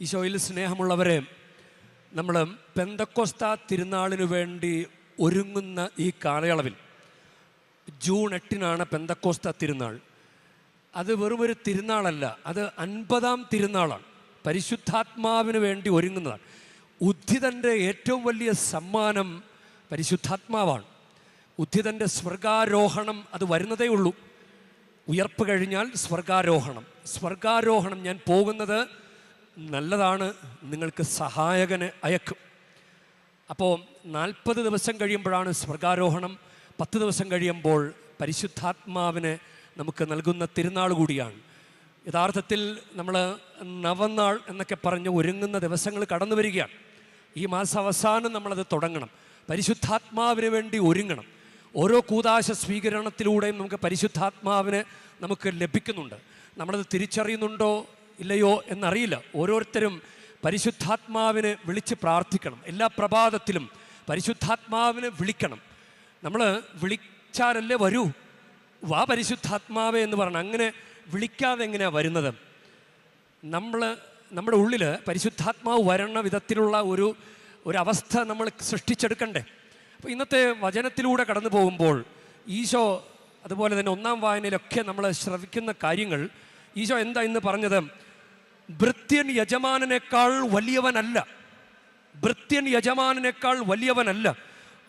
ഈശോയിൽ സ്നേഹമുള്ളവരെ നമ്മൾ പെന്തക്കോസ്ത തിരുനാളിനു വേണ്ടി ഒരുങ്ങുന്ന ഈ കാലയളവിൽ ജൂൺ എട്ടിനാണ് പെന്തക്കോസ്ത തിരുനാൾ. അത് വെറും ഒരു തിരുനാളല്ല അത് അൻപതാം തിരുനാളാണ്. പരിശുദ്ധാത്മാവിന് വേണ്ടി ഒരുങ്ങുന്നതാണ്. ഉദ്ധിതന്റെ ഏറ്റവും വലിയ സമ്മാനം പരിശുദ്ധാത്മാവാണ്. ഉദ്ധിതന്റെ സ്വർഗാരോഹണം അത് വരുന്നതേ ഉള്ളൂ. ഉയർപ്പ് കഴിഞ്ഞാൽ സ്വർഗാരോഹണം. സ്വർഗാരോഹണം ഞാൻ പോകുന്നത് നല്ലതാണ് നിങ്ങൾക്ക് സഹായകന് അയക്കും. അപ്പോൾ നാൽപ്പത് ദിവസം കഴിയുമ്പോഴാണ് സ്വർഗാരോഹണം. പത്ത് ദിവസം കഴിയുമ്പോൾ പരിശുദ്ധാത്മാവിനെ നമുക്ക് നൽകുന്ന തിരുനാൾ കൂടിയാണ്. യഥാർത്ഥത്തിൽ നമ്മൾ നവനാൾ എന്നൊക്കെ പറഞ്ഞ് ഒരുങ്ങുന്ന ദിവസങ്ങൾ കടന്നു വരികയാണ്. ഈ മാസാവസാനം നമ്മളത് തുടങ്ങണം. പരിശുദ്ധാത്മാവിന് വേണ്ടി ഒരുങ്ങണം. ഓരോ കൂതാശ സ്വീകരണത്തിലൂടെയും നമുക്ക് പരിശുദ്ധാത്മാവിനെ നമുക്ക് ലഭിക്കുന്നുണ്ട്. നമ്മളത് തിരിച്ചറിയുന്നുണ്ടോ? ഇല്ലയോ എന്നറിയില്ല. ഓരോരുത്തരും പരിശുദ്ധാത്മാവിനെ വിളിച്ച് പ്രാർത്ഥിക്കണം. എല്ലാ പ്രഭാതത്തിലും പരിശുദ്ധാത്മാവിനെ വിളിക്കണം. നമ്മൾ വിളിച്ചാലല്ലേ വരൂ? വാ പരിശുദ്ധാത്മാവേ എന്ന് പറഞ്ഞു അങ്ങനെ വിളിക്കാതെ എങ്ങനെയാണ് വരുന്നത്? നമ്മൾ നമ്മുടെ ഉള്ളിൽ പരിശുദ്ധാത്മാവ് വരണ വിധത്തിലുള്ള ഒരു ഒരവസ്ഥ നമ്മൾ സൃഷ്ടിച്ചെടുക്കണ്ടേ? അപ്പോൾ ഇന്നത്തെ വചനത്തിലൂടെ കടന്നു പോകുമ്പോൾ ഈശോ അതുപോലെ തന്നെ ഒന്നാം വായനയിലൊക്കെ നമ്മൾ ശ്രവിക്കുന്ന കാര്യങ്ങൾ ഈശോ എന്താ ഇന്ന് പറഞ്ഞത്? ഭൃത്യൻ യജമാനനേക്കാൾ വലിയവനല്ല. ഭൃത്യൻ യജമാനനേക്കാൾ വലിയവനല്ല.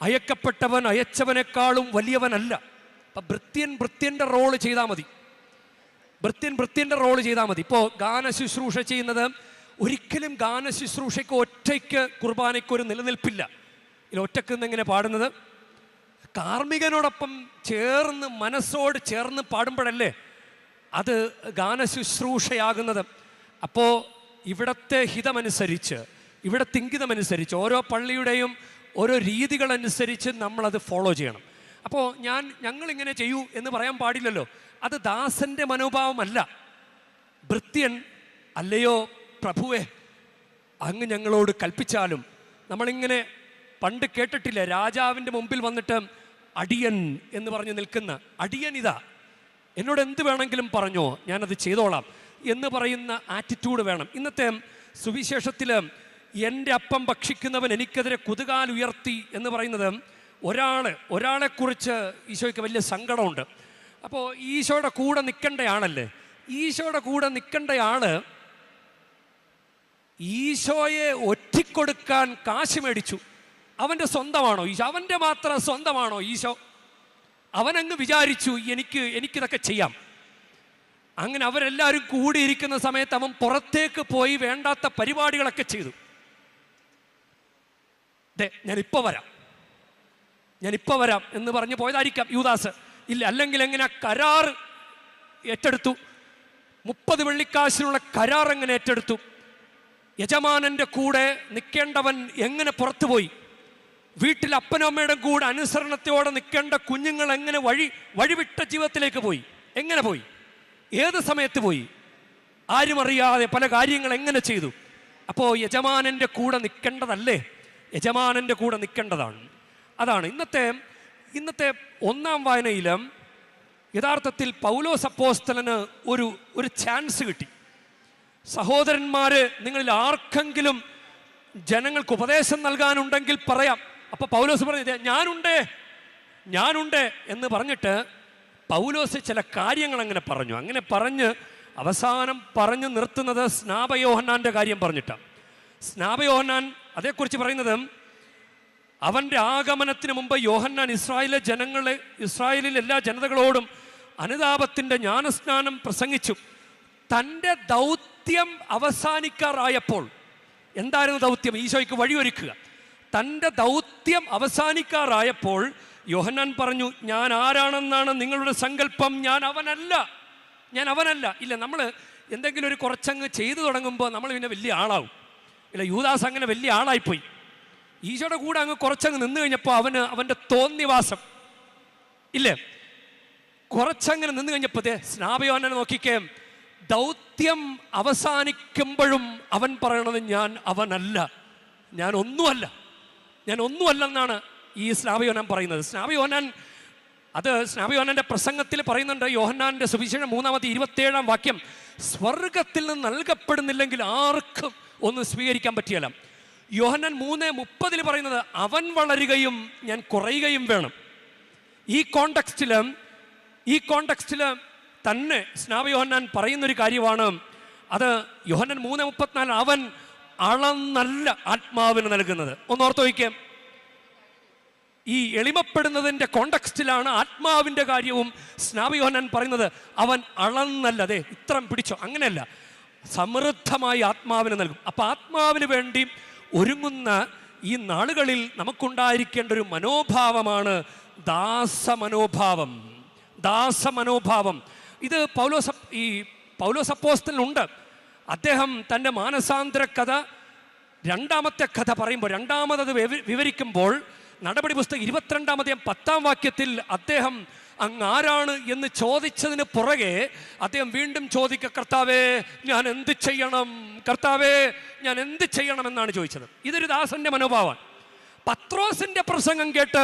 അയക്കപ്പെട്ടവൻ അയച്ചവനേക്കാളും വലിയവനല്ല. അപ്പം ഭൃത്യൻ ഭൃത്യന്റെ റോൾ ചെയ്താൽ മതി. ഭൃത്യൻ ഭൃത്യന്റെ റോൾ ചെയ്താൽ മതി. ഇപ്പോൾ ഗാന ശുശ്രൂഷ ചെയ്യുന്നത് ഒരിക്കലും ഗാന ശുശ്രൂഷയ്ക്ക് ഒറ്റയ്ക്ക് കുർബാനയ്ക്ക് ഒരു നിലനിൽപ്പില്ല. ഇതിൽ ഒറ്റയ്ക്ക് നിന്ന് എങ്ങനെ പാടുന്നത്? കാർമ്മികനോടൊപ്പം ചേർന്ന് മനസ്സോട് ചേർന്ന് പാടുമ്പോഴല്ലേ അത് ഗാന ശുശ്രൂഷയാകുന്നത് അപ്പോൾ ഇവിടത്തെ ഹിതമനുസരിച്ച് ഇവിടെ തിങ്കിതമനുസരിച്ച് ഓരോ പള്ളിയുടെയും ഓരോ രീതികളനുസരിച്ച് നമ്മളത് ഫോളോ ചെയ്യണം. അപ്പോൾ ഞാൻ ഞങ്ങളിങ്ങനെ ചെയ്യൂ എന്ന് പറയാൻ പാടില്ലല്ലോ. അത് ദാസന്റെ മനോഭാവമല്ല. ഭൃത്യൻ അല്ലയോ പ്രഭുവേ അങ്ങ് ഞങ്ങളോട് കൽപ്പിച്ചാലും. നമ്മളിങ്ങനെ പണ്ട് കേട്ടിട്ടില്ല രാജാവിന്റെ മുമ്പിൽ വന്നിട്ട് അടിയൻ എന്ന് പറഞ്ഞ് നിൽക്കുന്ന അടിയൻ ഇതാ. എന്നോട് എന്ത് വേണമെങ്കിലും പറഞ്ഞോ ഞാനത് ചെയ്തോളാം. എന്ന് പറയുന്ന ആറ്റിറ്റ്യൂഡ് വേണം. ഇന്നത്തെ സുവിശേഷത്തിൽ എന്റെ അപ്പം ഭക്ഷിക്കുന്നവൻ എനിക്കെതിരെ കുതുകാൽ ഉയർത്തി എന്ന് പറയുന്നത് ഒരാൾ ഒരാളെക്കുറിച്ച് ഈശോയ്ക്ക് വലിയ സങ്കടമുണ്ട്. അപ്പോൾ ഈശോയുടെ കൂടെ നിൽക്കേണ്ടയാണല്ലേ ഈശോയുടെ കൂടെ നിൽക്കേണ്ടയാൾ ഈശോയെ ഒറ്റിക്കൊടുക്കാൻ കാശ് മേടിച്ചു. അവന്റെ സ്വന്തമാണോ ഈശോ? അവന്റെ മാത്രം സ്വന്തമാണോ ഈശോ? അവനങ്ങ് വിചാരിച്ചു എനിക്ക് എനിക്കിതൊക്കെ ചെയ്യാം. അങ്ങനെ അവരെല്ലാവരും കൂടിയിരിക്കുന്ന സമയത്ത് അവൻ പുറത്തേക്ക് പോയി വേണ്ടാത്ത പരിപാടികളൊക്കെ ചെയ്തു. ദേ ഞാനിപ്പോൾ വരാം. ഞാനിപ്പോൾ വരാം എന്ന് പറഞ്ഞ് പോയതായിരിക്കാം യൂദാസ്. ഇല്ല അല്ലെങ്കിൽ എങ്ങനെ കരാർ ഏറ്റെടുത്തു? മുപ്പത് വെള്ളിക്കാശിനുള്ള കരാർ എങ്ങനെ ഏറ്റെടുത്തു? യജമാനന്റെ കൂടെ നിൽക്കേണ്ടവൻ എങ്ങനെ പുറത്തു പോയി? വീട്ടിൽ അപ്പനും അമ്മയുടെ കൂടെ അനുസരണത്തോടെ നിൽക്കേണ്ട കുഞ്ഞുങ്ങൾ എങ്ങനെ വഴി വഴിവിട്ട ജീവിതത്തിലേക്ക് പോയി? എങ്ങനെ പോയി? ഏത് സമയത്ത് പോയി? ആരും അറിയാതെ പല കാര്യങ്ങൾ എങ്ങനെ ചെയ്തു? അപ്പോൾ യജമാനന്റെ കൂടെ നിൽക്കേണ്ടതല്ലേ? യജമാനന്റെ കൂടെ നിൽക്കേണ്ടതാണ്. അതാണ് ഇന്നത്തെ ഇന്നത്തെ ഒന്നാം വായനയിലും യഥാർത്ഥത്തിൽ പൗലോ സപ്പോസ്തലന് ഒരു ഒരു ചാൻസ് കിട്ടി. സഹോദരന്മാർ നിങ്ങളിൽ ആർക്കെങ്കിലും ജനങ്ങൾക്ക് ഉപദേശം നൽകാനുണ്ടെങ്കിൽ പറയാം. അപ്പോൾ പൗലോസ് പറഞ്ഞു ഞാനുണ്ട് ഞാനുണ്ട് എന്ന് പറഞ്ഞിട്ട് പൗലോസ് ചില കാര്യങ്ങൾ അങ്ങനെ പറഞ്ഞു. അങ്ങനെ പറഞ്ഞ് അവസാനം പറഞ്ഞു നിർത്തുന്നത് സ്നാപയോഹന്നാന്റെ കാര്യം പറഞ്ഞിട്ടാണ്. സ്നാപയോഹന്നാൻ അതേക്കുറിച്ച് പറയുന്നത് അവന്റെ ആഗമനത്തിന് മുമ്പ് യോഹന്നാൻ ഇസ്രായേലിലെ ജനങ്ങളെ ഇസ്രായേലിലെ എല്ലാ ജനതകളോടും അനുതാപത്തിന്റെ ജ്ഞാനസ്നാനം പ്രസംഗിച്ചു. തന്റെ ദൗത്യം അവസാനിക്കാറായപ്പോൾ എന്തായിരുന്നു ദൗത്യം? ഈശോയ്ക്ക് വഴിയൊരുക്കുക. തന്റെ ദൗത്യം അവസാനിക്കാറായപ്പോൾ യോഹന്നാൻ പറഞ്ഞു ഞാൻ ആരാണെന്നാണ് നിങ്ങളുടെ സങ്കല്പം? ഞാൻ അവനല്ല. ഞാൻ അവനല്ല. ഇല്ല നമ്മൾ എന്തെങ്കിലും ഒരു കുറച്ചങ്ങ് ചെയ്തു തുടങ്ങുമ്പോൾ നമ്മൾ പിന്നെ വലിയ ആളാവും. ഇല്ല യൂദാസ് അങ്ങനെ വലിയ ആളായിപ്പോയി. ഈശോയുടെ കൂടെ അങ്ങ് കുറച്ചങ്ങ് നിന്ന് കഴിഞ്ഞപ്പോൾ അവന് അവന്റെ തോന്നിവാസം. ഇല്ലേ? കുറച്ചങ്ങനെ നിന്ന് കഴിഞ്ഞപ്പോൾ സ്നാപയോനെ നോക്കിക്കേ ദൗത്യം അവസാനിക്കുമ്പോഴും അവൻ പറയണത് ഞാൻ അവനല്ല. ഞാൻ ഒന്നുമല്ല. ഞാൻ ഒന്നുമല്ലെന്നാണ് ഈ സ്നാപയോനാൻ പറയുന്നത്. സ്നാപയോനാൻ അത് സ്നാപയോനന്റെ പ്രസംഗത്തിൽ പറയുന്നുണ്ട്. യോഹന്നാന്റെ സുവിശേഷം മൂന്നാമത്തെ ഇരുപത്തേഴാം വാക്യം സ്വർഗത്തിൽ നിന്ന് നൽകപ്പെടുന്നില്ലെങ്കിൽ ആർക്കും ഒന്നും സ്വീകരിക്കാൻ പറ്റിയല്ല യോഹന്നൻ മൂന്ന് മുപ്പതിൽ പറയുന്നത് അവൻ വളരുകയും ഞാൻ കുറയുകയും വേണം. ഈ കോണ്ടക്സ്റ്റിൽ ഈ കോണ്ടക്സ്റ്റിൽ തന്നെ സ്നാപയോഹന്നാൻ പറയുന്നൊരു കാര്യമാണ്. അത് യോഹന്നൻ മൂന്ന് മുപ്പത്തിനാല് അവൻ അളന്നല്ല ആത്മാവിന് നൽകുന്നത്. ഒന്ന് ഓർത്ത് വയ്ക്കാം. ഈ എളിമപ്പെടുന്നതിന്റെ കോണ്ടക്സ്റ്റിലാണ് ആത്മാവിന്റെ കാര്യവും സ്നാപയോഹനൻ പറയുന്നത്. അവൻ അളന്നല്ല അതെ ഇത്രം പിടിച്ചോ അങ്ങനെയല്ല. സമൃദ്ധമായി ആത്മാവിന് നൽകും. അപ്പം ആത്മാവിന് വേണ്ടി ഒരുങ്ങുന്ന ഈ നാളുകളിൽ നമുക്കുണ്ടായിരിക്കേണ്ട ഒരു മനോഭാവമാണ് ദാസമനോഭാവം. ദാസമനോഭാവം. ഇത് പൗലോസ ഈ പൗലോസ് അപ്പോസ്തലിനുണ്ട്. അദ്ദേഹം തന്റെ മാനസാന്തര കഥ രണ്ടാമത്തെ കഥ പറയുമ്പോൾ രണ്ടാമതത് വിവ- വിവരിക്കുമ്പോൾ നടപടി പുസ്തകം ഇരുപത്തിരണ്ടാമതേ പത്താം വാക്യത്തിൽ അദ്ദേഹം അങ്ങ് ആരാണ് എന്ന് ചോദിച്ചതിന് പുറകെ അദ്ദേഹം വീണ്ടും ചോദിക്ക കർത്താവേ ഞാൻ എന്ത് ചെയ്യണം? കർത്താവേ ഞാൻ എന്ത് ചെയ്യണം എന്നാണ് ചോദിച്ചത്. ഇതൊരു ദാസന്റെ മനോഭാവമാണ് പത്രോസിന്റെ പ്രസംഗം കേട്ട്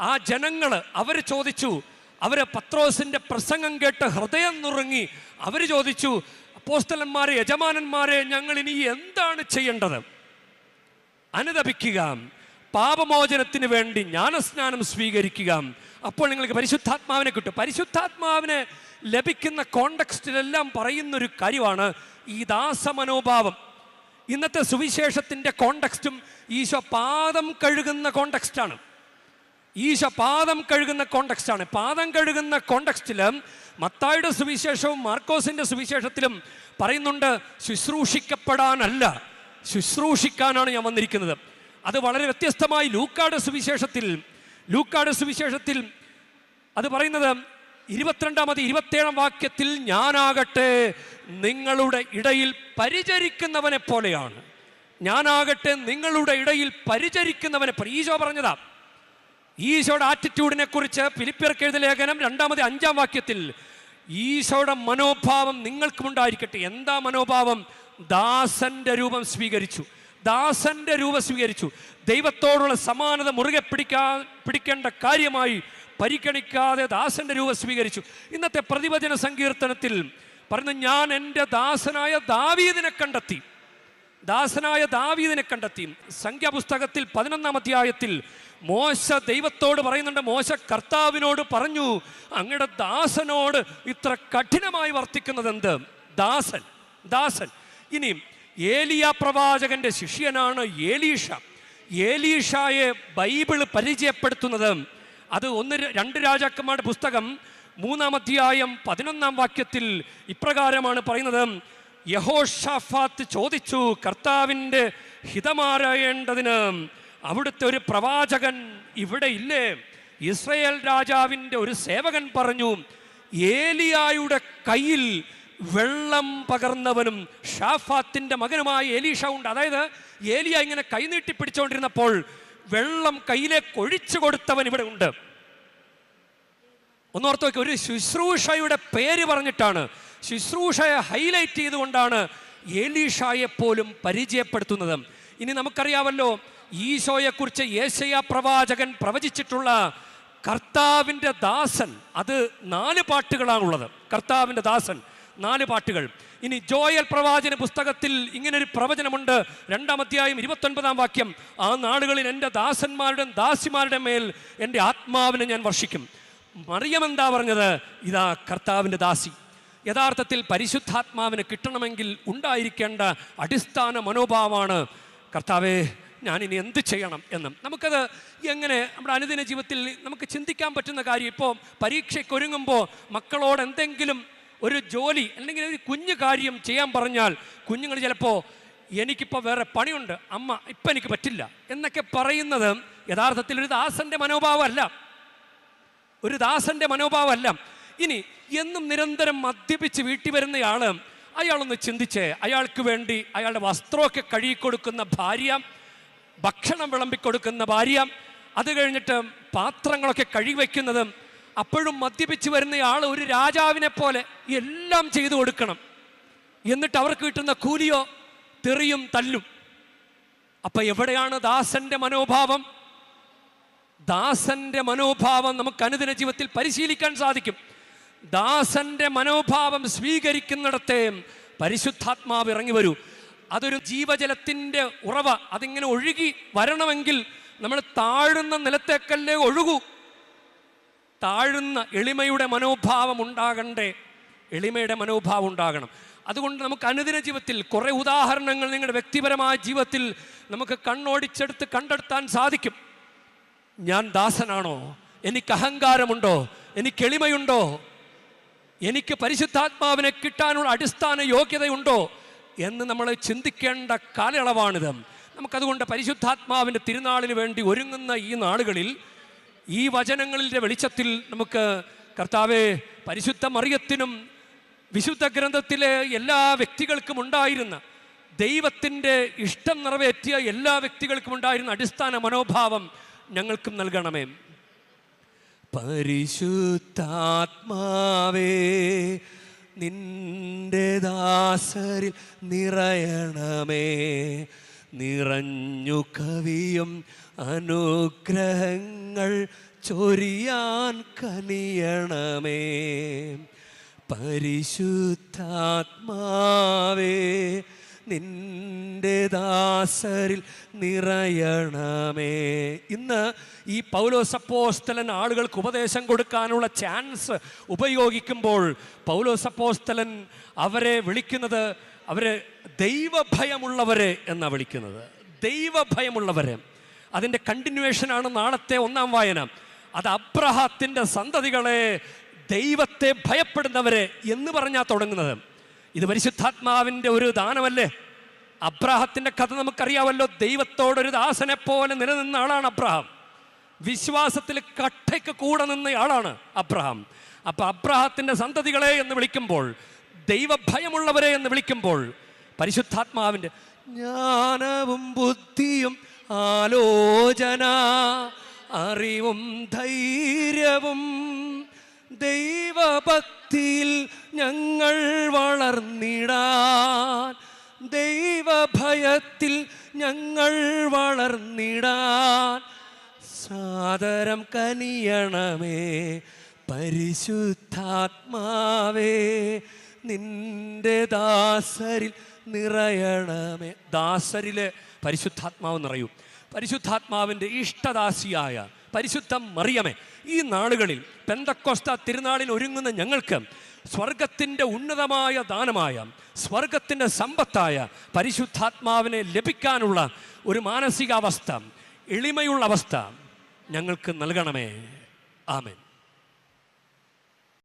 ആ ജനങ്ങൾ അവർ ചോദിച്ചു അവർ പത്രോസിന്റെ പ്രസംഗം കേട്ട് ഹൃദയം നുറുങ്ങി അവർ ചോദിച്ചു അപ്പോസ്തലന്മാരെ യജമാനന്മാരെ ഞങ്ങൾ ഇനി എന്താണ് ചെയ്യേണ്ടത്? അനുദപിക്കുക. പാപമോചനത്തിന് വേണ്ടി ജ്ഞാനസ്നാനം സ്വീകരിക്കുക അപ്പോൾ നിങ്ങൾക്ക് പരിശുദ്ധാത്മാവിനെ കിട്ടും. പരിശുദ്ധാത്മാവിനെ ലഭിക്കുന്ന കോണ്ടക്സ്റ്റിലെല്ലാം പറയുന്നൊരു കാര്യമാണ് ഈ ദാസമനോഭാവം. ഇന്നത്തെ സുവിശേഷത്തിന്റെ കോണ്ടക്സ്റ്റും ഈശോ പാദം കഴുകുന്ന കോണ്ടക്സ്റ്റാണ്. ഈശോ പാദം കഴുകുന്ന കോണ്ടക്സ്റ്റാണ്. പാദം കഴുകുന്ന കോണ്ടക്സ്റ്റിൽ മത്തായുടെ സുവിശേഷവും മാർക്കോസിന്റെ സുവിശേഷത്തിലും പറയുന്നുണ്ട് ശുശ്രൂഷിക്കപ്പെടാനല്ല ശുശ്രൂഷിക്കാനാണ് ഞാൻ വന്നിരിക്കുന്നത്. അത് വളരെ വ്യത്യസ്തമായി ലൂക്കാട് സുവിശേഷത്തിൽ ലൂക്കാട് സുവിശേഷത്തിൽ അത് പറയുന്നത് ഇരുപത്തിരണ്ടാമത് ഇരുപത്തേഴാം വാക്യത്തിൽ ഞാനാകട്ടെ നിങ്ങളുടെ ഇടയിൽ പരിചരിക്കുന്നവനെ പോലെയാണ്. ഞാനാകട്ടെ നിങ്ങളുടെ ഇടയിൽ പരിചരിക്കുന്നവനെ ഈശോ പറഞ്ഞതാ. ഈശോയുടെ ആറ്റിറ്റ്യൂഡിനെ കുറിച്ച് ഫിലിപ്പിയർക്ക് ലേഖനം രണ്ടാമത് അഞ്ചാം വാക്യത്തിൽ ഈശോയുടെ മനോഭാവം നിങ്ങൾക്കും ഉണ്ടായിരിക്കട്ടെ എന്താ മനോഭാവം? ദാസന്റെ രൂപം സ്വീകരിച്ചു. ദാസന്റെ രൂപം സ്വീകരിച്ചു. ദൈവത്തോടുള്ള സമാനത മുറുകെ പിടിക്കാ പിടിക്കേണ്ട കാര്യമായി പരിഗണിക്കാതെ ദാസന്റെ രൂപം സ്വീകരിച്ചു. ഇന്നത്തെ പ്രതിവചന സങ്കീർത്തനത്തിൽ പറഞ്ഞു ഞാൻ എന്റെ ദാസനായ ദാവീദിനെ കണ്ടെത്തി. ദാസനായ ദാവീദിനെ കണ്ടെത്തി. സംഖ്യാപുസ്തകത്തിൽ പതിനൊന്നാം അധ്യായത്തിൽ മോശ ദൈവത്തോട് പറയുന്നുണ്ട് മോശ കർത്താവിനോട് പറഞ്ഞു അങ്ങയുടെ ദാസനോട് ഇത്ര കഠിനമായി വർത്തിക്കുന്നത് എന്ത് ദാസൻ ദാസൻ. ഇനി ഏലിയ പ്രവാചകന്റെ ശിഷ്യനാണ് ഏലീഷ. ഏലീഷായെ ബൈബിൾ പരിചയപ്പെടുത്തുന്നത്. അത് ഒന്ന് രണ്ട് രാജാക്കന്മാരുടെ പുസ്തകം മൂന്നാം അധ്യായം പതിനൊന്നാം വാക്യത്തിൽ ഇപ്രകാരമാണ് പറയുന്നത്. യഹോഷാഫാത്ത് ചോദിച്ചു കർത്താവിന്റെ ഹിതമാരായേണ്ടതിന് അവിടുത്തെ ഒരു പ്രവാചകൻ ഇവിടെ ഇല്ലേ? ഇസ്രയേൽ രാജാവിന്റെ ഒരു സേവകൻ പറഞ്ഞു ഏലിയായുടെ കയ്യിൽ വെള്ളം പകർന്നവനും ഷാഫാത്തിന്റെ മകനുമായ എലീഷ ഉണ്ട്. അതായത് ഏലിയ ഇങ്ങനെ കൈനീട്ടി പിടിച്ചുകൊണ്ടിരുന്നപ്പോൾ വെള്ളം കയ്യിലേക്ക് ഒഴിച്ചു കൊടുത്തവൻ ഇവിടെ ഉണ്ട്. ഒന്നോർത്ത് നോക്കി ഒരു ശുശ്രൂഷയുടെ പേര് പറഞ്ഞിട്ടാണ്. ശുശ്രൂഷയെ ഹൈലൈറ്റ് ചെയ്തുകൊണ്ടാണ് ഏലീഷായെ പോലും പരിചയപ്പെടുത്തുന്നത്. ഇനി നമുക്കറിയാമല്ലോ ഈശോയെക്കുറിച്ച് യേശയ പ്രവാചകൻ പ്രവചിച്ചിട്ടുള്ള കർത്താവിന്റെ ദാസൻ അത് നാല് പാട്ടുകളാണുള്ളത്. കർത്താവിന്റെ ദാസൻ നാല് പാട്ടുകൾ. ഇനി ജോയൽ പ്രവാചന പുസ്തകത്തിൽ ഇങ്ങനൊരു പ്രവചനമുണ്ട്. രണ്ടാം അധ്യായം ഇരുപത്തൊൻപതാം വാക്യം. ആ നാടുകളിൽ എന്റെ ദാസന്മാരുടെ ദാസിമാരുടെ മേൽ എന്റെ ആത്മാവിനെ ഞാൻ വർഷിക്കും. മറിയം എന്താ പറഞ്ഞത്? ഇതാ കർത്താവിന്റെ ദാസി. യഥാർത്ഥത്തിൽ പരിശുദ്ധാത്മാവിന് കിട്ടണമെങ്കിൽ ഉണ്ടായിരിക്കേണ്ട അടിസ്ഥാന മനോഭാവമാണ് കർത്താവേ ഞാൻ ഇനി എന്ത് ചെയ്യണം എന്നും. നമുക്കത് എങ്ങനെ നമ്മുടെ അനുദിന ജീവിതത്തിൽ നമുക്ക് ചിന്തിക്കാൻ പറ്റുന്ന കാര്യം ഇപ്പോൾ പരീക്ഷയ്ക്കൊരുങ്ങുമ്പോൾ മക്കളോട് എന്തെങ്കിലും ഒരു ജോലി അല്ലെങ്കിൽ ഒരു കുഞ്ഞു കാര്യം ചെയ്യാൻ പറഞ്ഞാൽ കുഞ്ഞുങ്ങൾ ചിലപ്പോൾ എനിക്കിപ്പോൾ വേറെ പണിയുണ്ട് അമ്മ ഇപ്പം എനിക്ക് പറ്റില്ല എന്നൊക്കെ പറയുന്നത് യഥാർത്ഥത്തിൽ ഒരു ദാസന്റെ മനോഭാവമല്ല. ഒരു ദാസന്റെ മനോഭാവമല്ല. ഇനി എന്നും നിരന്തരം മദ്യപിച്ച് വീട്ടിൽ വരുന്നയാൾ അയാളൊന്ന് ചിന്തിച്ച് അയാൾക്ക് വേണ്ടി അയാളുടെ വസ്ത്രമൊക്കെ കഴുകിക്കൊടുക്കുന്ന ഭാര്യ ഭക്ഷണം വിളമ്പിക്കൊടുക്കുന്ന ഭാര്യ അത് കഴിഞ്ഞിട്ട് പാത്രങ്ങളൊക്കെ കഴുകി വയ്ക്കുന്നതും അപ്പോഴും മദ്യപിച്ച് വരുന്നയാൾ ഒരു രാജാവിനെ പോലെ എല്ലാം ചെയ്തു കൊടുക്കണം. എന്നിട്ട് അവർക്ക് കിട്ടുന്ന കൂലിയോ തെറിയും തല്ലും. അപ്പൊ എവിടെയാണ് ദാസന്റെ മനോഭാവം? ദാസന്റെ മനോഭാവം നമുക്ക് അനുദിന ജീവിതത്തിൽ പരിശീലിക്കാൻ സാധിക്കും. ദാസന്റെ മനോഭാവം സ്വീകരിക്കുന്നിടത്തെ പരിശുദ്ധാത്മാവ് ഇറങ്ങി വരൂ. അതൊരു ജീവജലത്തിന്റെ ഉറവ. അതിങ്ങനെ ഒഴുകി വരണമെങ്കിൽ നമ്മൾ താഴുന്ന നിലത്തേക്കല്ലേ ഒഴുകൂ. താഴുന്ന എളിമയുടെ മനോഭാവം ഉണ്ടാകണ്ടേ? എളിമയുടെ മനോഭാവം ഉണ്ടാകണം. അതുകൊണ്ട് നമുക്ക് അനുദിന ജീവിതത്തിൽ കുറേ ഉദാഹരണങ്ങൾ നിങ്ങളുടെ വ്യക്തിപരമായ ജീവിതത്തിൽ നമുക്ക് കണ്ണോടിച്ചെടുത്ത് കണ്ടെടുത്താൻ സാധിക്കും. ഞാൻ ദാസനാണോ? എനിക്ക് അഹങ്കാരമുണ്ടോ? എനിക്ക് എളിമയുണ്ടോ? എനിക്ക് പരിശുദ്ധാത്മാവിനെ കിട്ടാനുള്ള അടിസ്ഥാന യോഗ്യതയുണ്ടോ? എന്ന് നമ്മൾ ചിന്തിക്കേണ്ട കാലയളവാണിത്. നമുക്കതുകൊണ്ട് പരിശുദ്ധാത്മാവിന്റെ തിരുനാളിന് വേണ്ടി ഒരുങ്ങുന്ന ഈ നാളുകളിൽ ഈ വചനങ്ങളിലെ വെളിച്ചത്തിൽ നമുക്ക് കർത്താവെ പരിശുദ്ധ മറിയത്തിനും വിശുദ്ധ ഗ്രന്ഥത്തിലെ എല്ലാ വ്യക്തികൾക്കും ഉണ്ടായിരുന്ന ദൈവത്തിന്റെ ഇഷ്ടം നിറവേറ്റിയ എല്ലാ വ്യക്തികൾക്കും ഉണ്ടായിരുന്ന അടിസ്ഥാന മനോഭാവം ഞങ്ങൾക്കും നൽകണമേ. പരിശുദ്ധാത്മാവേ നിന്റെ ദാസരിൽ നിറയണമേ. നിറഞ്ഞു കവിയും അനുഗ്രഹങ്ങൾ ചൊരിയാൻ കനിയണമേ. പരിശുദ്ധാത്മാവേ നിന്റെ ദാസരിൽ നിറയണമേ. ഇന്ന് ഈ പൗലോസപ്പോസ്തലൻ ആളുകൾക്ക് ഉപദേശം കൊടുക്കാനുള്ള ചാൻസ് ഉപയോഗിക്കുമ്പോൾ പൗലോസപ്പോസ്തലൻ അവരെ വിളിക്കുന്നത് അവരെ ദൈവഭയമുള്ളവരെ എന്നാണ് വിളിക്കുന്നത്. ദൈവഭയമുള്ളവരെ. അതിന്റെ കണ്ടിന്യൂവേഷനാണ് നാളത്തെ ഒന്നാം വായന. അത് അബ്രഹത്തിന്റെ സന്തതികളെ ദൈവത്തെ ഭയപ്പെടുന്നവരെ എന്ന് പറഞ്ഞാൽ തുടങ്ങുന്നത്. ഇത് പരിശുദ്ധാത്മാവിന്റെ ഒരു ദാനമല്ലേ? അബ്രാഹത്തിന്റെ കഥ നമുക്കറിയാമല്ലോ. ദൈവത്തോടൊരു ദാസനെ പോലെ നിലനിന്ന ആളാണ് അബ്രഹാം. വിശ്വാസത്തിൽ കട്ടയ്ക്ക് കൂടെ നിന്ന ആളാണ് അബ്രഹാം. അപ്പം അബ്രഹത്തിന്റെ സന്തതികളെ എന്ന് വിളിക്കുമ്പോൾ ദൈവഭയമുള്ളവരെ എന്ന് വിളിക്കുമ്പോൾ പരിശുദ്ധാത്മാവിന്റെ ജ്ഞാനവും ബുദ്ധിയും ആലോചന അറിവും ധൈര്യവും ദൈവഭക്തിയിൽ ഞങ്ങൾ വളർന്നിടാൻ ദൈവഭയത്തിൽ ഞങ്ങൾ വളർന്നിടാൻ സാദരം കനിയണമേ പരിശുദ്ധാത്മാവേ. നിന്റെ ദാസരിൽ നിറയണമേ. ദാസരിലെ പരിശുദ്ധാത്മാവ് നിറയൂ. പരിശുദ്ധാത്മാവിന്റെ ഇഷ്ടദാസിയായ പരിശുദ്ധ മറിയമേ ഈ നാളുകളിൽ പെന്തക്കോസ്ത തിരുനാളിൽ ഒരുങ്ങുന്ന ഞങ്ങൾക്ക് സ്വർഗത്തിന്റെ ഉന്നതമായ ദാനമായ സ്വർഗത്തിന്റെ സമ്പത്തായ പരിശുദ്ധാത്മാവിനെ ലഭിക്കാനുള്ള ഒരു മാനസികാവസ്ഥ എളിമയുള്ള അവസ്ഥ ഞങ്ങൾക്ക് നൽകണമേ. ആമേൻ.